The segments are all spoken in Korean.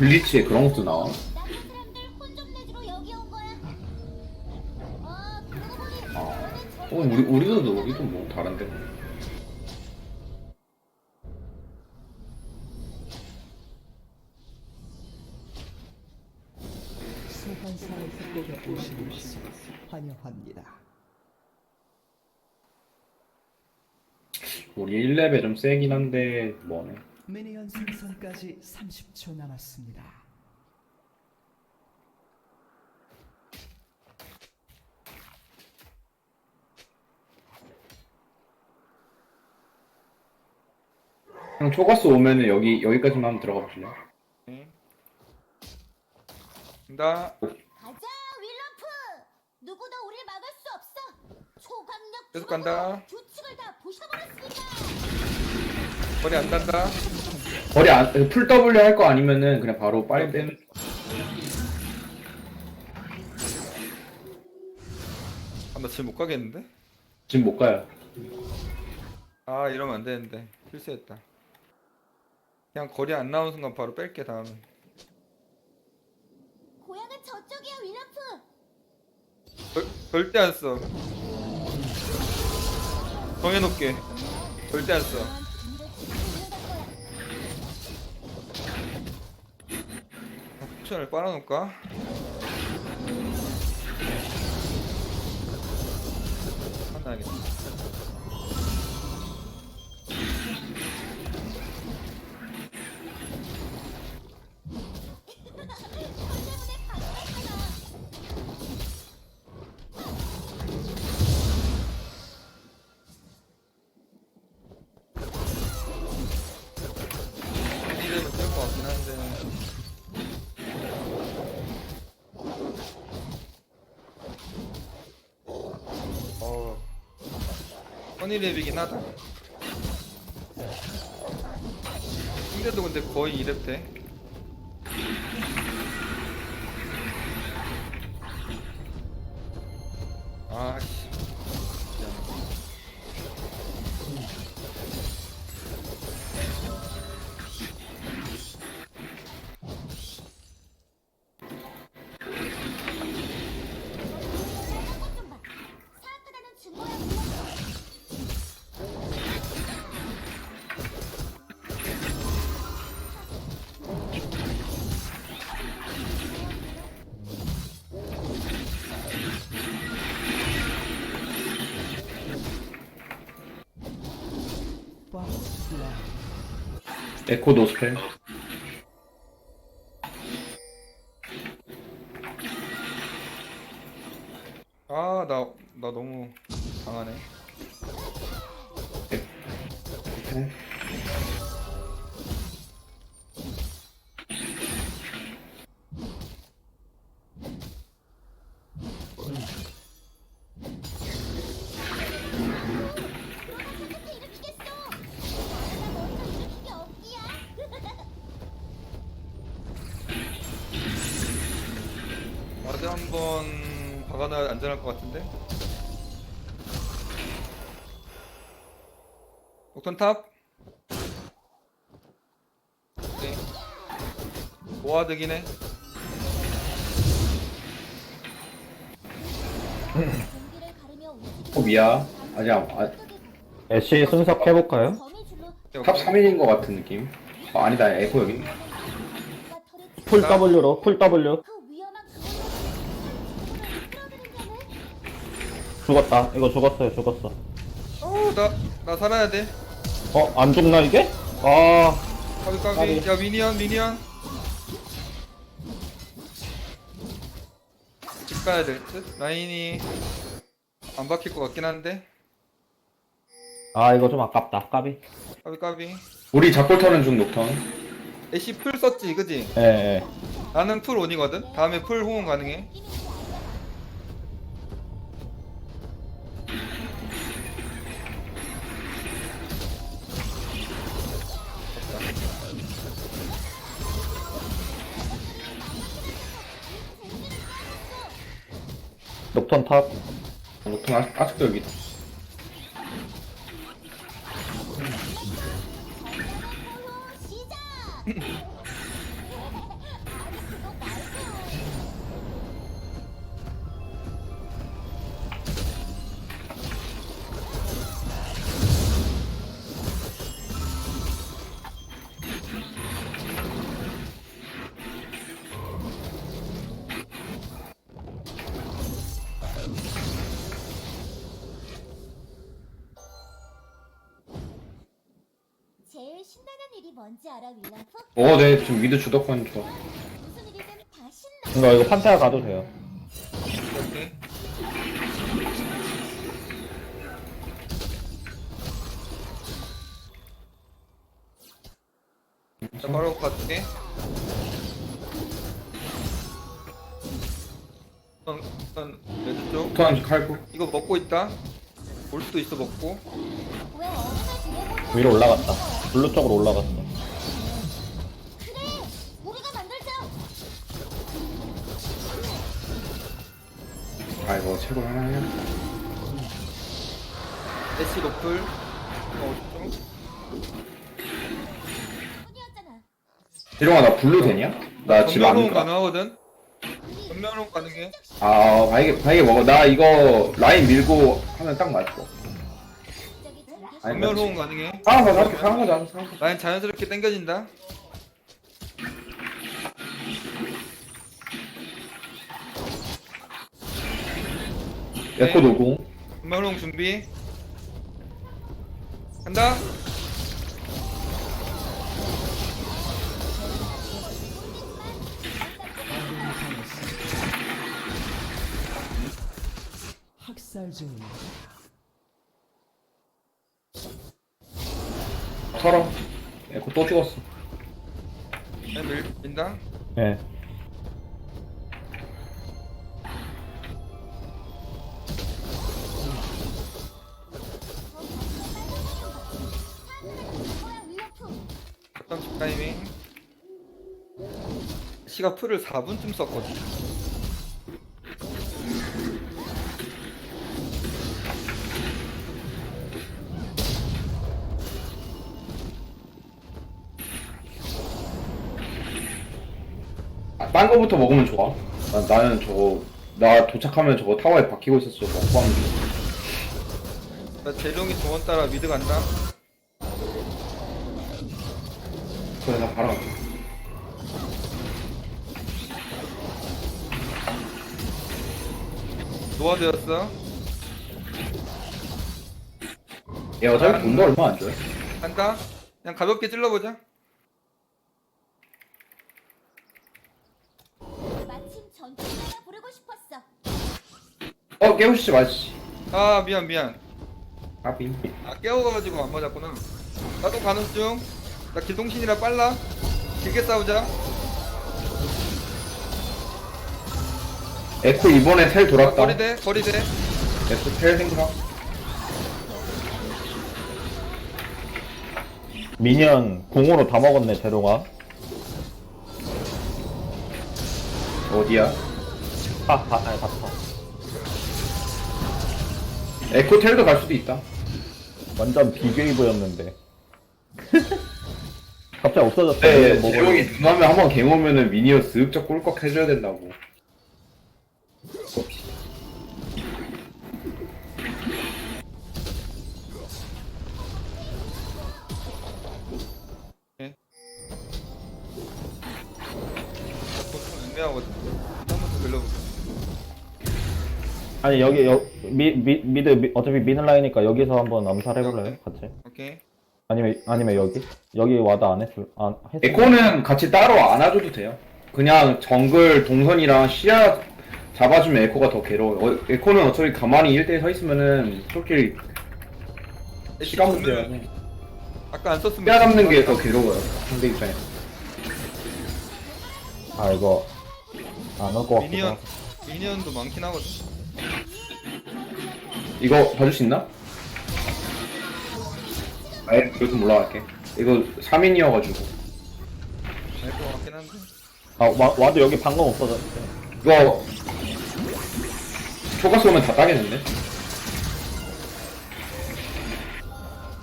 블리치에 그런 것도 나와? 나쁜 사람들 혼좀 내주러 여기 온 거야. 아, 그러고 보니 아. 어, 우리, 우리도, 우리도 뭐 다른데. 오신 것을 환영합니다. 우리 1렙에 좀 세긴 한데, 뭐네. 미니언 생성까지 30초 남았습니다. 형, 초가스 오면은 여기, 여기까지만 한번 들어가 보실래요? 나 가자, 윌러프. 누구도 우리를 막을 수 없어. 초강력 계속 주먹으로 간다. 규칙을 다 부셔버렸으니까. 머리 안 단다. 거리 안, 풀 W 할 거 아니면은 그냥 바로 빨리 빼는. 아, 나 지금 못 가겠는데? 지금 못 가요. 아 이러면 안 되는데 실수했다. 그냥 거리 안 나오는 순간 바로 뺄게 다음에. 고향은 저쪽이야, 윌러프. 절, 절대 안 써. 정해놓게. 절대 안 써. 난 뒤를 치 쿠션을 빨아놓을까? 하나야겠다. 12렙이긴 하다. 예. 힘들도 근데 거의 2렙 돼. 에코 노 와드 한번 박아놔야 안전할 것 같은데? 녹턴 탑? 오케이 모아드긴 해 공기를 가르며 움직이는 어, 미야. 아직 안, 아, 애쉬 순삭 해볼까요? 탑 3인인 것 같은 느낌. 아, 아니다. 에코 여기. 풀 W로 풀 W 죽었다. 이거 죽었어요 죽었어. 어우 나, 나 살아야 돼. 어? 안 죽나 이게? 아. 까비 까비 까비. 야 미니언 미니언 집 가야 될 듯? 라인이 안 박힐 것 같긴 한데. 아 이거 좀 아깝다. 까비. 까비 까비. 우리 잡골 터는 중 녹턴. 애쉬 풀 썼지 그지? 예 예. 나는 풀 온이거든? 다음에 풀 호응 가능해 녹턴 탑 녹턴 아직, 아직도 여기. 있다. 뭔지 알아, 윌라프? 어, 네, 지금 미드 주도권 좋아. 무슨 일이든 다 신나. 이거 이거 판테아 가도 돼요. 이렇게. 자, 바로 갈게. 우선, 우선 레드 쪽. 토한 칼고. 이거 먹고 있다. 올 수도 있어 먹고. 왜 위로 올라갔다. 블루 쪽으로 올라갔어. 아, 이거 채굴 하나 해야 애쉬 노플. 어, 좀. 이령아, 나 블루 되냐? 나 지금 안 전면호응 가. 가능하거든. 전면호응 가능해. 아, 바이게, 바이게 먹어. 나 이거 라인 밀고 하면 딱 맞고. 아니, 전면호응 가능해. 상한 거, 상한 거자, 상한 거. 라인 자연스럽게 당겨진다. 에코 노공. 전면호응 준비. 간다. 학살 중입니다. 털어. 에코 또 죽었어. 네, 밀, 민다. 예. 30 타이밍 시가 풀을 4분쯤 썼거든 아, 딴 거부터 먹으면 좋아. 나, 나는 저거 나 도착하면 저거 타워에 박히고 있었어. 먹고 하면 돼. 나 재룡이 동원 따라 미드 간다 그래, 나 바로 갈게. 노화되었어. 얘 어차피 돈도 얼마 안 줘요. 간다. 그냥 가볍게 찔러보자. 마침 전투 하나 부르고 싶었어. 어, 깨우시지 마시. 아 미안 미안. 까비. 아 깨워가지고 안 맞았구나. 나도 가는 중. 나 기동신이라 빨라. 길게 싸우자. 에코 이번에 텔 돌았다. 거리 돼 거리 돼. 에코 텔 생각. 미니언 궁으로 다 먹었네, 재롱아. 어디야? 아, 아, 아니, 봤다. 에코 텔도 갈 수도 있다. 완전 비게이브였는데. 갑자기 없어졌어. 네, 뭐 재용이 눈하면 한번 갱 오면은 미니어 쓱쩍 꿀꺽 해줘야 된다고. 애매하거든. 한번더. 아니, 여기, 여, 미, 미, 미드, 미, 어차피 미는 라인이니까 여기서 한번 암살해볼래요? 같이? 오케이. 아니면, 아니면 여기? 여기 와드 안 했을, 안, 했을 에코는 같이 따로 안아줘도 돼요. 그냥 정글 동선이랑 시야 잡아주면 에코가 더 괴로워요. 어, 에코는 어차피 가만히 1대1 서 있으면은 솔직히 시간 문제야. 아까 안 썼으면. 시야 잡는 게 더 괴로워요. 상대 입장에서. 아, 이거, 안올것 같기도 미니언. 미니언도 많긴 하거든. 이거 봐줄 수 있나? 아예 여기서 올라갈게. 이거 3인이어가지고. 될것 같긴 한데. 아, 와, 와드 여기 방금 없어졌어. 이거 초가스 오면 다 따겠는데?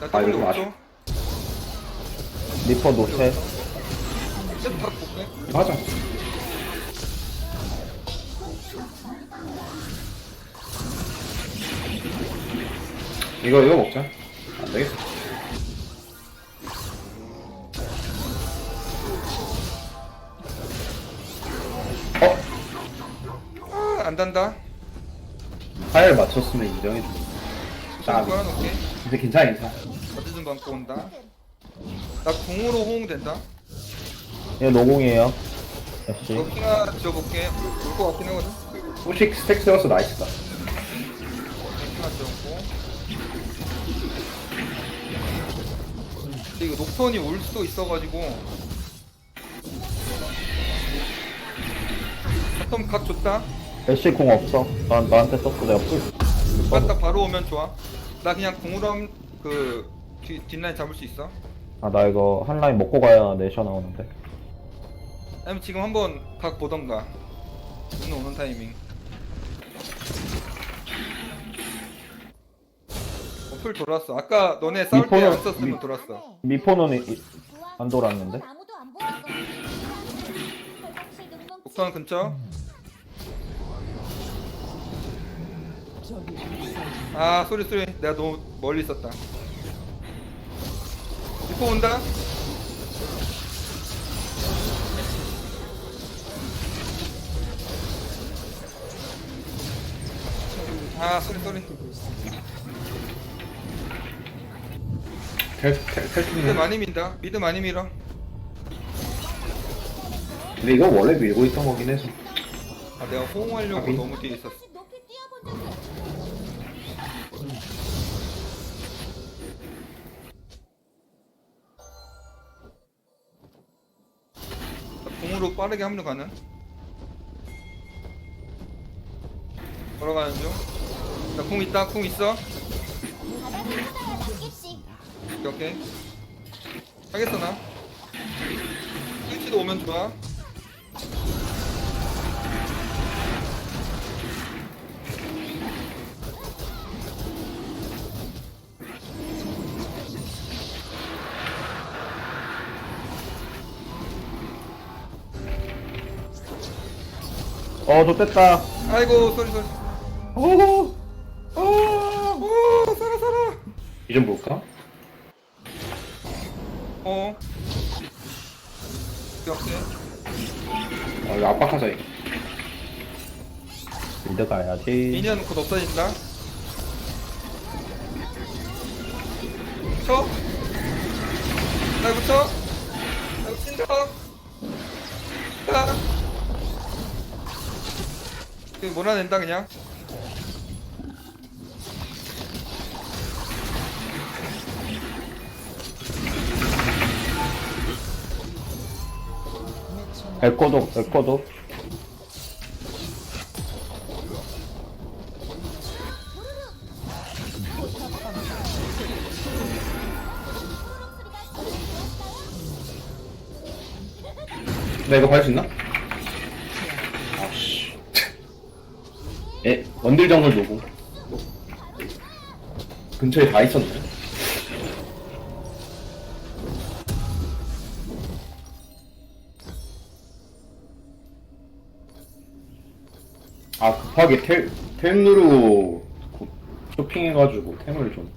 나 아, W 이거 5초. 리퍼 노체. 세트 딱 볼게. 이거. 이거 이거 먹자. 안 되겠어. 어? 단다. 파일 맞췄으면 인정해줘. 좀나 걸어놓을게. 근데 괜찮아 괜찮아. 어디 좀 감고 온다. 나 공으로 호응된다. 얘 노공이에요. 역시. 이거 핑하 지어볼게. 올것 같긴 하거든. 소식 스택 세워서 나이스다. 핑하 지었고. 근데 이거 녹턴이 올 수도 있어가지고. 바텀 각 좋다. 애쉬 공 없어. 나, 나한테 썼어. 내가 풀. 갔다 바로 오면 좋아. 나 그냥 공으로 하면 그 뒤, 뒷라인 잡을 수 있어. 아, 나 이거 한 라인 먹고 가야 내셔 나오는데. 아니면 지금 한번 각 보던가. 오늘 오는 타이밍. 어플 돌았어. 아까 너네 싸울 때안 미포는- 썼으면 미- 돌았어. 미포는 이- 이-. 안 돌았는데? 녹턴 근처. 적이 학살 중. 아 소리 소리. 내가 너무 멀리 있었다. 리포 온다. 아 소리 소리. 미드 텔 많이 민다. 미드 많이 밀어. 근데 이거 원래 밀고 있던 거긴 해서. 아 내가 호응하려고 아비? 너무 뒤에 있었어. 나 공으로 빠르게 합류 가능. 걸어가는 중. 나공 있다. 공 있어. 오케이 오케이. 하겠어 나. 스위치도 오면 좋아. 어, 좋됐다. 아이고 소리 소리. 오! 오, 오 살아 살아. 이좀 볼까? 어. 오케이. 아, 이거 압박하자, 이거. 미드 가야지. 미니언 곧 없어진다. 쳐. 날 붙여. 날 붙인다. 자. 그 몰아낸다 그냥. 에코도, 에코도. 나 이거 할수 있나? 아씨. 에, 원딜 정글 노고. 근처에 다 있었네. 아, 급하게 텔, 텔 누르고 고- 쇼핑해가지고 템을 좀.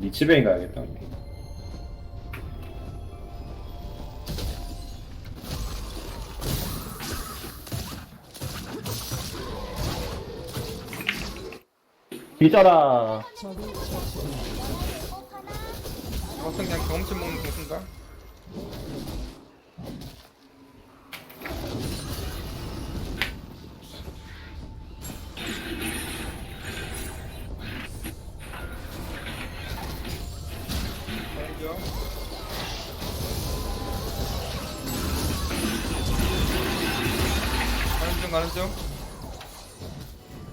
리치베이 가야겠다. 처치했습니다. 어떤 그냥 경험치 먹는 공수인가? 알죠? 가는 중 가는 중.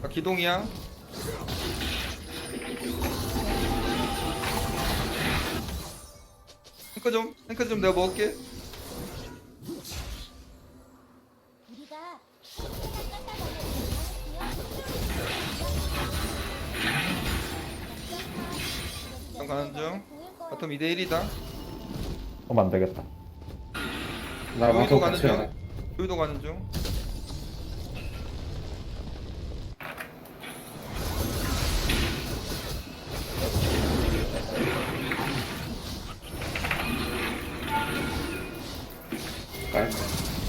아, 기동이야. 탱크 좀, 탱크 좀 내가 먹을게. 가는 중. 바텀 2대 1이다. 그럼 안 되겠다. 나 여기도 가는 중. 여기도 가는 중.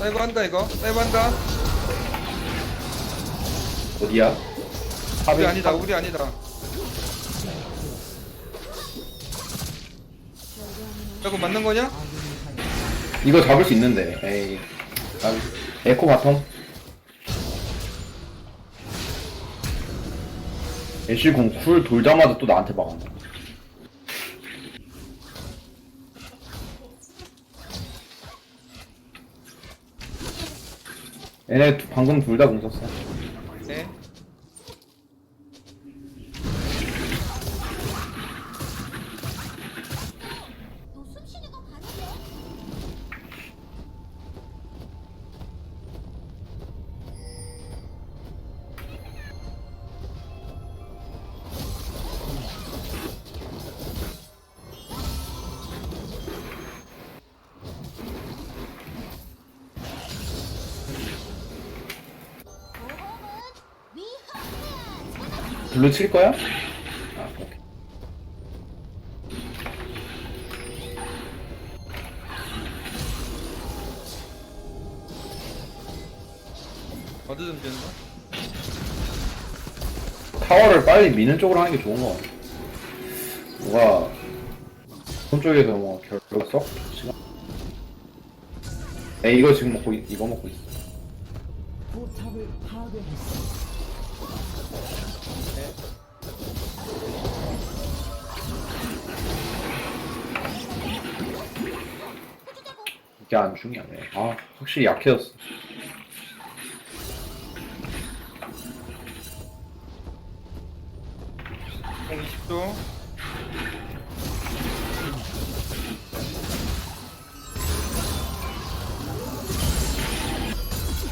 사이버 한다 이거. 사이버 한다. 어디야? 우리 아니다. 우리 아니다. 그거 맞는 거냐? 이거 잡을 수 있는데 에이 아, 에코 바텀 애쉬 공쿨 돌자마자 또 나한테 막았네 얘네 두- 방금 둘 다 공 썼어 네. 블루 칠 거야? 아 오케이 되는 거? 타워를 빨리 미는 쪽으로 하는 게 좋은 거 같아. 누가 손 쪽에서 뭐 결국 썩 시간. 에 이거 지금 먹고 있- 이거 먹고 있어. 포탑을 파괴했습니다. 이게 안 중요하네. 아 확실히 약해졌어. 공 20초.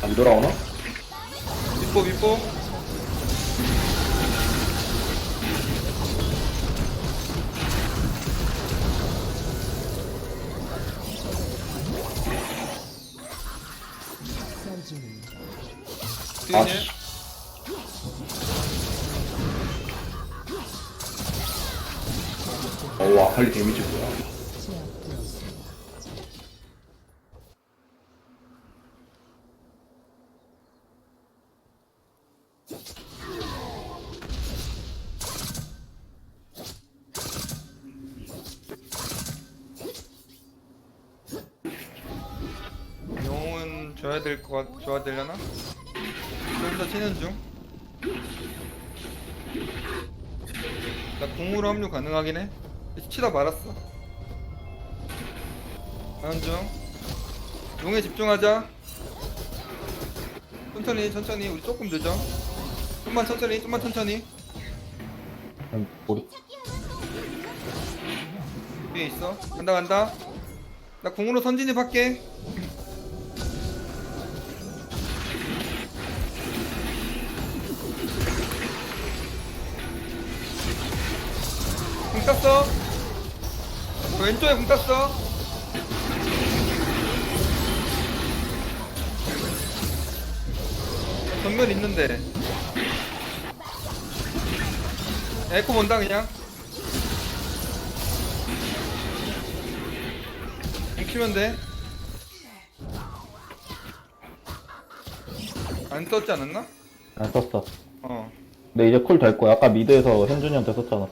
안 돌아오나? 밑보 밑보. 아 뒤에 씨. 어우 아칼리 데미지 뭐야? 용은 줘야 될것 같, 줘야 되려나? 좀더 치는 중. 나 공으로 합류 가능하긴 해. 치다 말았어. 하는 중. 용에 집중하자. 천천히, 천천히. 우리 조금 늦어. 좀만 천천히, 좀만 천천히. 음, 위에 있어. 간다, 간다. 나 공으로 선진입 할게. 공 땄어. 그 왼쪽에 공 땄어. 전면 있는데. 에코 본다 그냥. 뭉치면 돼. 안 썼지 않았나? 안 썼어. 어. 근데 이제 쿨 될 거야. 아까 미드에서 현준이한테 썼잖아.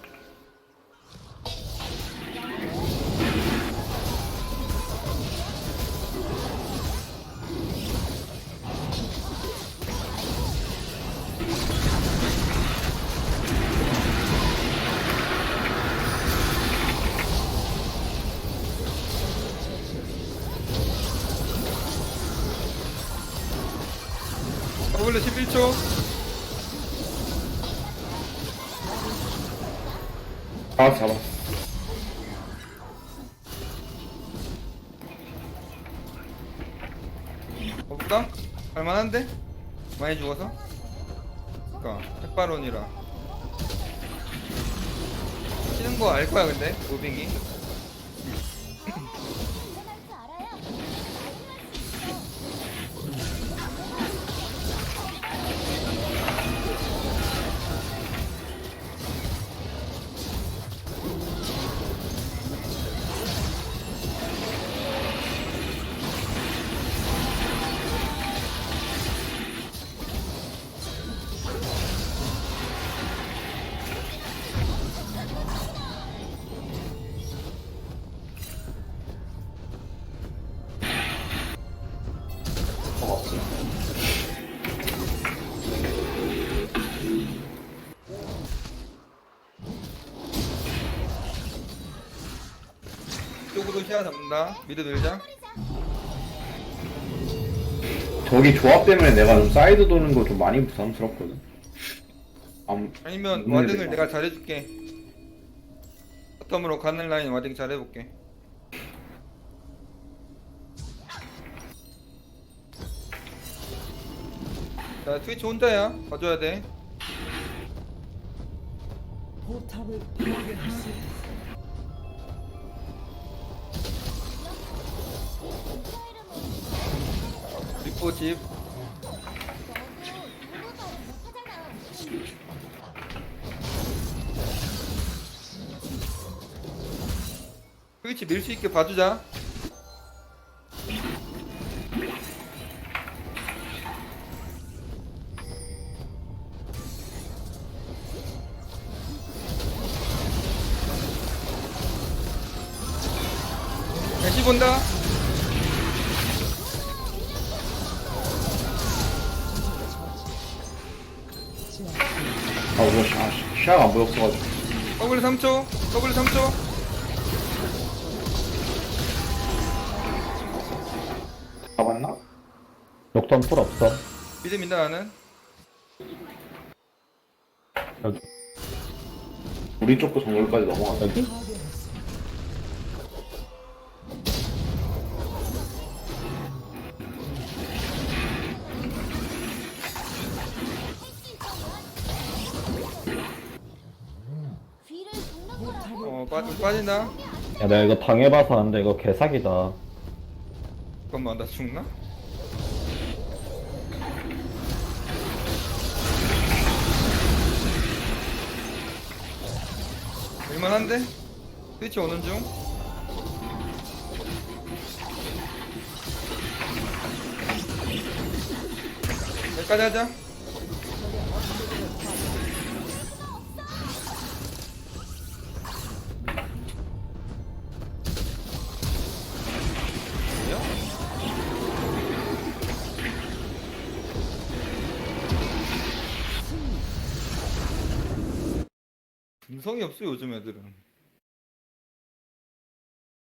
더블레 11초. 아 잡았어. 없다? 할만한데? 많이 죽어서? 그니까 햇바론이라 치는 거 알 거야 근데 무빙이 잡는다 미드 밀자 저기 조합 때문에 내가 좀 사이드 도는 거 좀 많이 부담스럽거든. 암, 아니면 음, 와딩을 네. 내가 잘해줄게 바텀으로 가는 라인 와딩 잘해볼게 자 트위치 혼자야 봐줘야 돼 포탑을 파괴했습니다. 집. 트위치 밀 수 있게 봐주자 아, 아, 시- 시야가 안 보였어가지고. W 3초 W 3초 잡았나? 녹턴 풀 없어. 미드 민다 나는 여기. 우리 쪽도 정글까지 넘어갔다. 여기? 빠, 좀 빠진다 야, 내가 이거 당해봐서 안돼. 이거 개사기다. 잠깐만 나 죽나? 될만한데? 스위치 오는 중 여기까지 하자 없어 요즘 애들은